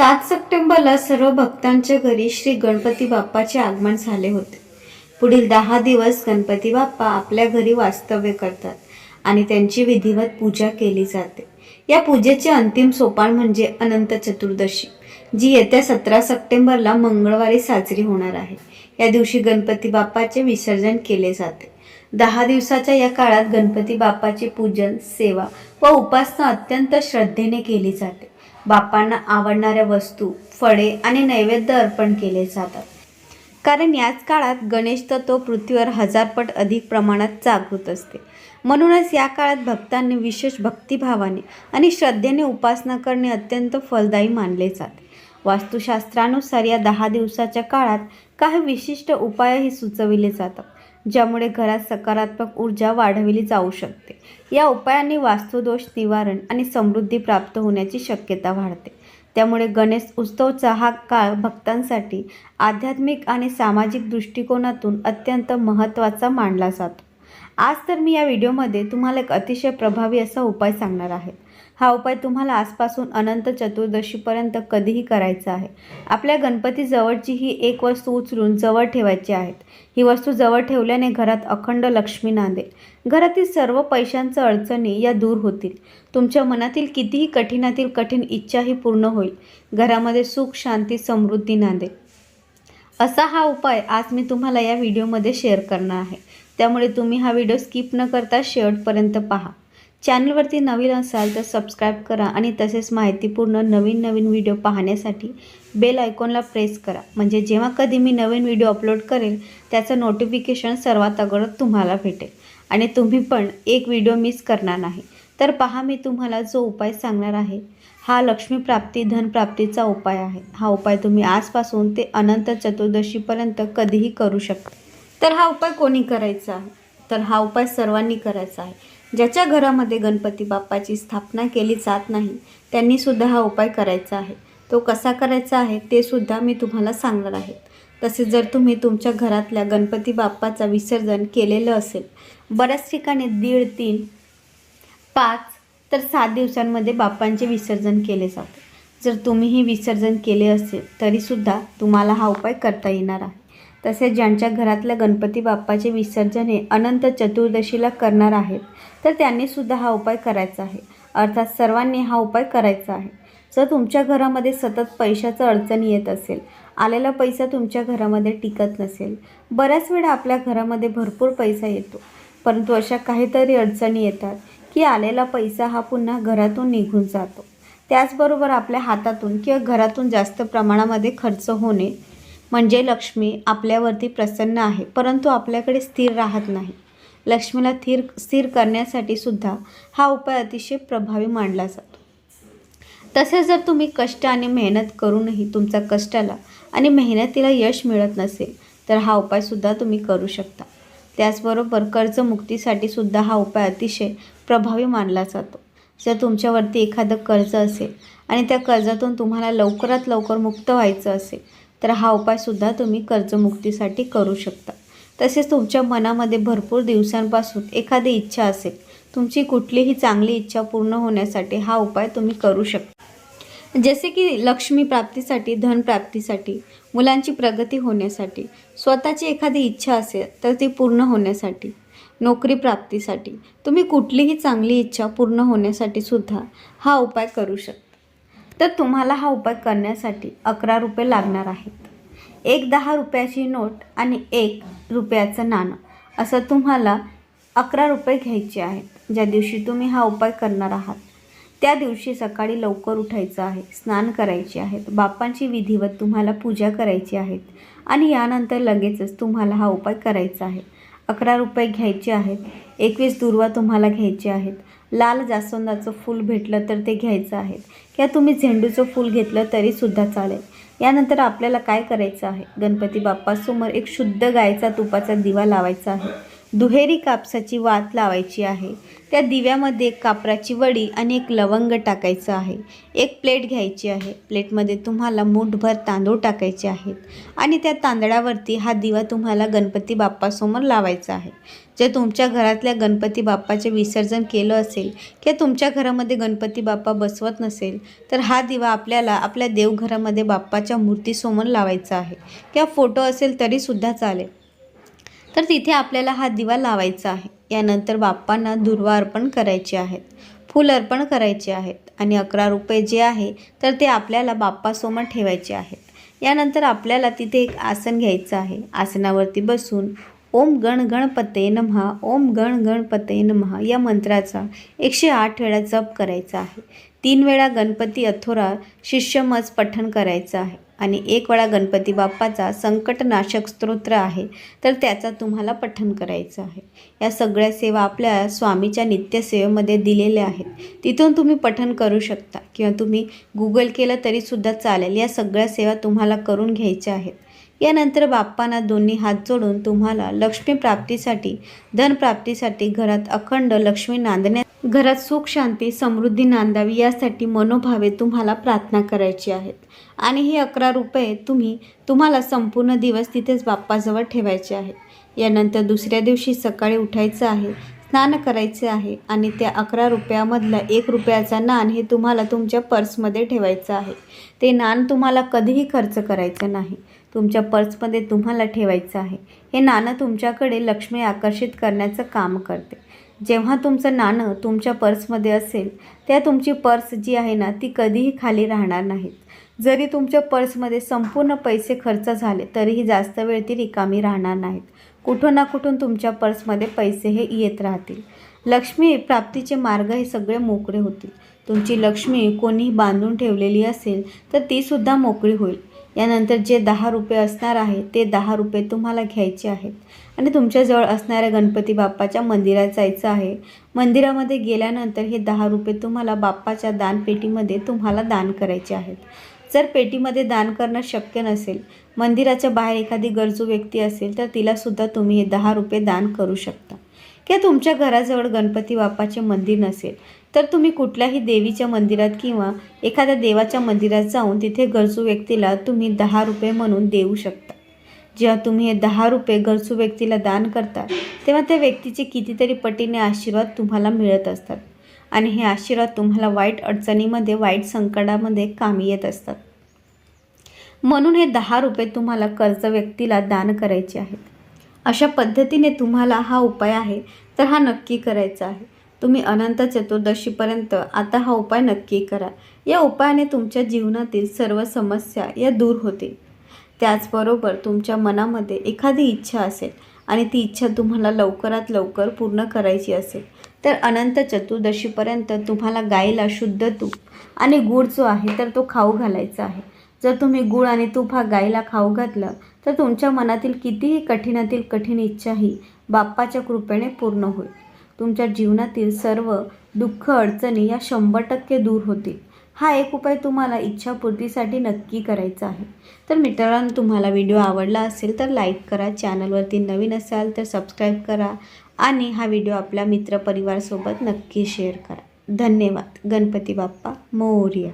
सात सप्टेंबरला सर्व भक्तांच्या घरी श्री गणपती बाप्पाचे आगमन झाले होते. पुढील दहा दिवस गणपती बाप्पा आपल्या घरी वास्तव्य करतात आणि त्यांची विधिवत पूजा केली जाते. या पूजेचे अंतिम सोपान म्हणजे अनंत चतुर्दशी जी येत्या सतरा सप्टेंबरला मंगळवारी साजरी होणार आहे. या दिवशी गणपती बाप्पाचे विसर्जन केले जाते. दहा दिवसाच्या या काळात गणपती बाप्पाचे पूजन सेवा व उपासना अत्यंत श्रद्धेने केली जाते. बाप्पांना आवडणाऱ्या वस्तू फळे आणि नैवेद्य अर्पण केले जातात. कारण याच काळात गणेश तत्व पृथ्वीवर हजारपट अधिक प्रमाणात जागृत असते. म्हणूनच या काळात भक्तांनी विशेष भक्तिभावाने आणि श्रद्धेने उपासना करणे अत्यंत फलदायी मानले जाते. वास्तुशास्त्रानुसार या दहा दिवसाच्या काळात काही विशिष्ट उपायही सुचविले जातात. ज्यामुळे घरात सकारात्मक ऊर्जा वाढविली जाऊ शकते. या उपायांनी वास्तुदोष निवारण आणि समृद्धी प्राप्त होण्याची शक्यता वाढते. त्यामुळे गणेश उत्सवचा हा काळ भक्तांसाठी आध्यात्मिक आणि सामाजिक दृष्टिकोनातून अत्यंत महत्त्वाचा मानला जातो. आज तर मी या व्हिडिओमध्ये तुम्हाला एक अतिशय प्रभावी असा उपाय सांगणार आहे. हा उपाय तुम्हाला आजपासून अनंत चतुर्दशीपर्यंत कधीही करायचा आहे. आपल्या गणपती जवळची ही एक वस्तू उचलून जवळ ठेवायची आहेत. ही वस्तू जवळ ठेवल्याने घरात अखंड लक्ष्मी नांदेल घरातील सर्व पैशांच्या अडचणी या दूर होतील. तुमच्या मनातील कितीही कठीणातील कठीण इच्छाही पूर्ण होईल. घरामध्ये सुख शांती समृद्धी नांदेल असा हा उपाय आज मी तुम्हाला या व्हिडिओमध्ये शेअर करणार आहे. त्यामुळे तुम्ही हा व्हिडिओ स्किप न करता शेवटपर्यंत पहा. चॅनलवरती नवीन असाल तर सबस्क्राईब करा आणि तसेच माहितीपूर्ण नवीन नवीन व्हिडिओ पाहण्यासाठी बेल आयकॉनला प्रेस करा. म्हणजे जेव्हा कधी मी नवीन व्हिडिओ अपलोड करेल त्याचं नोटिफिकेशन सर्वात अगोदर तुम्हाला भेटेल. आणि तुम्ही पण एक व्हिडिओ मिस करणार नाही. तर पहा मी तुम्हाला जो उपाय सांगणार आहे हा लक्ष्मीप्राप्ती धनप्राप्तीचा उपाय आहे. हा उपाय तुम्ही आजपासून ते अनंत चतुर्दशीपर्यंत कधीही करू शकता. तर हा उपाय कोणी करायचा आहे? तर हा उपाय सर्वांनी करायचा आहे. ज्याच्या घरामध्ये गणपती बाप्पाची स्थापना केली जात नाही त्यांनी सुद्धा हा उपाय करायचा आहे. तो कसा करायचा आहे ते सुद्धा मी तुम्हाला सांगणार आहे. तसेच जर तुम्ही तुमच्या घरातल्या गणपती बाप्पाचं विसर्जन केलेलं असेल बऱ्याच ठिकाणी दीड तीन पाच तर सात दिवसांमध्ये बाप्पांचे विसर्जन केले जाते. जर तुम्हीही विसर्जन केले असेल तरीसुद्धा तुम्हाला हा उपाय करता येणार आहे. तसेच ज्यांच्या घरातल्या गणपती बाप्पाचे विसर्जन हे अनंत चतुर्दशीला करणार आहेत तर त्यांनीसुद्धा हा उपाय करायचा आहे. अर्थात सर्वांनी हा उपाय करायचा आहे. जर तुमच्या घरामध्ये सतत पैशाचं अडचण येत असेल आलेला पैसा तुमच्या घरामध्ये टिकत नसेल बऱ्याच वेळा आपल्या घरामध्ये भरपूर पैसा येतो. परंतु अशा काहीतरी अडचणी येतात की आलेला पैसा हा पुन्हा घरातून निघून जातो. त्याचबरोबर आपल्या हातातून किंवा घरातून जास्त प्रमाणामध्ये खर्च होणे म्हणजे लक्ष्मी आपल्यावरती प्रसन्न आहे परंतु आपल्याकडे स्थिर राहत नाही. लक्ष्मीला स्थिर स्थिर करण्यासाठी सुद्धा हा उपाय अतिशय प्रभावी मानला जातो. तसेच जर तुम्ही कष्ट आणि मेहनत करूनही तुमच्या कष्टाला आणि मेहनतीला यश मिळत नसेल तर हा उपायसुद्धा तुम्ही करू शकता. त्याचबरोबर कर्जमुक्तीसाठी सुद्धा हा उपाय अतिशय प्रभावी मानला जातो. जर तुमच्यावरती एखादं कर्ज असेल आणि त्या कर्जातून तुम्हाला लवकरात लवकर मुक्त व्हायचं असेल तर हा उपायसुद्धा तुम्ही कर्जमुक्तीसाठी करू शकता. तसेच तुमच्या मनामध्ये भरपूर दिवसांपासून एखादी इच्छा असेल तुमची कुठलीही चांगली इच्छा पूर्ण होण्यासाठी हा उपाय तुम्ही करू शकता. जसे की लक्ष्मी प्राप्तीसाठी धन प्राप्तीसाठी मुलांची प्रगती होण्यासाठी स्वतःची एखादी इच्छा असेल तर ती पूर्ण होण्यासाठी नोकरी प्राप्तीसाठी तुम्ही कुठलीही चांगली इच्छा पूर्ण होण्यासाठी सुद्धा हा उपाय करू शकता. तर तुम्हाला हा उपाय करण्यासाठी अकरा रुपये लागणार आहेत. एक दहा रुपयाची नोट आणि एक रुपयाचं नाणं असं तुम्हाला अकरा रुपये घ्यायचे आहेत ज्या दिवशी तुम्ही हा उपाय करणार आहात. त्या दिवशी सकाळी लवकर उठायचं आहे स्नान करायचे आहेत बापांची विधिवत तुम्हाला पूजा करायची आहेत आणि यानंतर लगेचच तुम्हाला हा उपाय करायचा आहे. अकरा रुपये घ्यायचे आहेत एकवीस दुर्वा तुम्हाला घ्यायचे आहेत लाल जास्वंदाचं फूल भेटलं तर ते घ्यायचं आहे. किंवा तुम्ही झेंडूचं फूल घेतलं तरीसुद्धा चालेल. यानंतर आपल्याला काय करायचं आहे? गणपती बाप्पासमोर एक शुद्ध गायचा तुपाचा दिवा लावायचा आहे. दुहेरी कापसाची वात लावायची आहे. त्या दिव्यामध्ये एक कापराची वडी आणि एक लवंग टाकायचं आहे. एक प्लेट घ्यायची आहे. प्लेटमध्ये तुम्हाला मूठभर तांदूळ टाकायचे आहेत. आणि त्या तांदळावरती हा दिवा तुम्हाला गणपती बाप्पासमोर लावायचा आहे. जे तुमच्या घरातल्या गणपती बाप्पाचे विसर्जन केलं असेल किंवा तुमच्या घरामध्ये गणपती बाप्पा बसवत नसेल तर हा दिवा आपल्याला आपल्या देवघरामध्ये बाप्पाच्या मूर्तीसमोर लावायचा आहे. किंवा फोटो असेल तरीसुद्धा चालेल. तर तिथे आपल्याला हा दिवा लावायचा आहे. यानंतर बाप्पांना दुर्वा अर्पण करायचे आहेत. फूल अर्पण करायचे आहेत. आणि अकरा रुपये जे आहे तर ते आपल्याला बाप्पासमोर ठेवायचे आहेत. यानंतर आपल्याला तिथे एक आसन घ्यायचं आहे. आसनावरती बसून ओम गण गणपते नमहा ओम गण गणपते नमहा या मंत्राचा एकशे आठ वेळा जप करायचा आहे. तीन वेळा गणपती अथोरा शिष्यमज पठण करायचं आहे. आणि एक वेळा गणपती बाप्पाचा संकटनाशक स्तोत्र आहे तर त्याचा तुम्हाला पठण करायचं आहे. या सगळ्या सेवा आपल्या स्वामीच्या नित्यसेवेमध्ये दिलेल्या आहेत. तिथून तुम्ही पठण करू शकता किंवा तुम्ही गुगल केलं तरीसुद्धा चालेल. या सगळ्या सेवा तुम्हाला करून घ्यायच्या आहेत. यानंतर बाप्पांना दोन्ही हात जोडून तुम्हाला लक्ष्मी प्राप्तीसाठी धनप्राप्तीसाठी घरात अखंड लक्ष्मी नांदण्या घरात सुख शांती समृद्धी नांदावी यासाठी मनोभावे तुम्हाला प्रार्थना करायची आहेत. आणि हे अकरा रुपये तुम्ही तुम्हाला संपूर्ण दिवस तिथेच बाप्पाजवळ ठेवायचे आहेत. यानंतर दुसऱ्या दिवशी सकाळी उठायचं आहे स्नान करायचे आहे आणि त्या अकरा रुपयामधला एक रुपयाचा नाण हे तुम्हाला तुमच्या पर्समध्ये ठेवायचं आहे. ते नाण तुम्हाला कधीही खर्च करायचं नाही. तुमच्या पर्समध्ये तुम्हाला ठेवायचं आहे. हे नाणं तुमच्याकडे लक्ष्मी आकर्षित करण्याचं काम करते. जेव्हा तुमचं नाणं तुमच्या पर्समध्ये असेल त्या तुमची पर्स जी आहे ना ती कधीही खाली राहणार नाहीत. जरी तुमच्या पर्समध्ये संपूर्ण पैसे खर्च झाले तरीही जास्त वेळ ती रिकामी राहणार नाहीत. कुठून ना कुठून तुमच्या पर्समध्ये पैसे हे येत राहतील. लक्ष्मी प्राप्तीचे मार्ग हे सगळे मोकळे होतील. तुमची लक्ष्मी कोणीही बांधून ठेवलेली असेल तर तीसुद्धा मोकळी होईल. यानंतर जे दहा रुपये असणार आहे ते दहा रुपये तुम्हाला घ्यायचे आहेत. आणि तुमच्याजवळ असणाऱ्या गणपती बाप्पाच्या मंदिरात जायचं आहे. मंदिरामध्ये गेल्यानंतर हे दहा रुपये तुम्हाला बाप्पाच्या दानपेटीमध्ये तुम्हाला दान करायचे आहेत. जर पेटीमध्ये दान करणं शक्य नसेल मंदिराच्या बाहेर एखादी गरजू व्यक्ती असेल तर तिलासुद्धा तुम्ही हे दहा रुपये दान करू शकता. किंवा तुमच्या घराजवळ गणपती बाप्पाचे मंदिर नसेल तर तुम्ही कुठल्याही देवीच्या मंदिरात किंवा एखाद्या देवाच्या मंदिरात जाऊन तिथे गरजू व्यक्तीला तुम्ही दहा रुपये म्हणून देऊ शकता. जेव्हा तुम्ही हे दहा रुपये गरजू व्यक्तीला दान करता तेव्हा त्या व्यक्तीचे कितीतरी पटीने आशीर्वाद तुम्हाला मिळत असतात. आणि हे आशीर्वाद तुम्हाला वाईट अडचणीमध्ये वाईट संकटामध्ये कामी येत असतात. म्हणून हे दहा रुपये तुम्हाला कर्ज व्यक्तीला दान करायचे आहेत. अशा पद्धतीने तुम्हाला हा उपाय आहे तर हा नक्की करायचा आहे. तुम्ही अनंत चतुर्दशीपर्यंत आता हा उपाय नक्की करा. या उपायाने तुमच्या जीवनातील सर्व समस्या या दूर होतील. त्याचबरोबर तुमच्या मनामध्ये एखादी इच्छा असेल आणि ती इच्छा तुम्हाला लवकरात लवकर पूर्ण करायची असेल तर अनंत चतुर्दशीपर्यंत तुम्हाला गाईला शुद्ध तूप आणि गूळ जो आहे तर तो खाऊ घालायचा आहे. जर तुम्ही गूळ आणि तूप हा गाईला खाऊ घातलं तर तुमच्या मनातील कितीही कठीणातील कठीण इच्छाही बाप्पाच्या कृपेने पूर्ण होईल. तुमच्या जीवनातील सर्व दुःख अडचणी या शंभर टक्के दूर होतील. हा एक उपाय तुम्हाला इच्छापूर्तीसाठी नक्की करायचा आहे. तर मित्रांनो तुम्हाला व्हिडिओ आवडला असेल तर लाईक करा चॅनलवरती नवीन असाल तर सबस्क्राईब करा आणि हा व्हिडिओ आपल्या मित्रपरिवारसोबत नक्की शेअर करा. धन्यवाद. गणपती बाप्पा मोर्या.